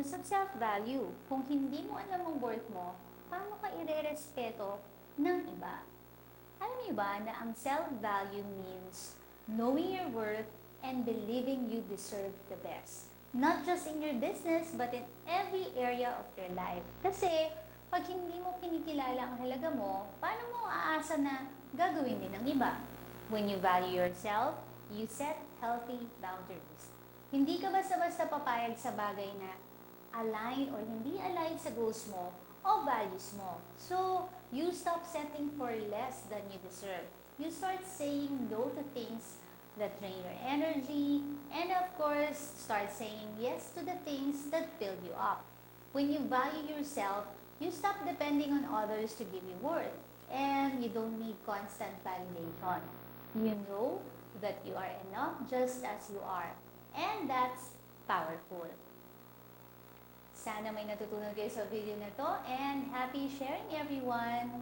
self-value. Kung hindi mo alam ang worth mo, paano ka ire-respeto ng iba? Alam niyo ba na ang self-value means knowing your worth and believing you deserve the best. Not just in your business, but in every area of your life. Kasi, pag hindi mo kinikilala ang halaga mo, paano mo aasa na gagawin din ng iba? When you value yourself, you set healthy boundaries. Hindi ka basta-basta papayag sa bagay na align or hindi align sa goals mo o values mo. So, you stop setting for less than you deserve. You start saying no to things that drain your energy, and of course, start saying yes to the things that fill you up. When you value yourself, you stop depending on others to give you worth, and you don't need constant validation. You know that you are enough just as you are, and that's powerful. Sana may natutunan kayo sa video na to, and happy sharing everyone!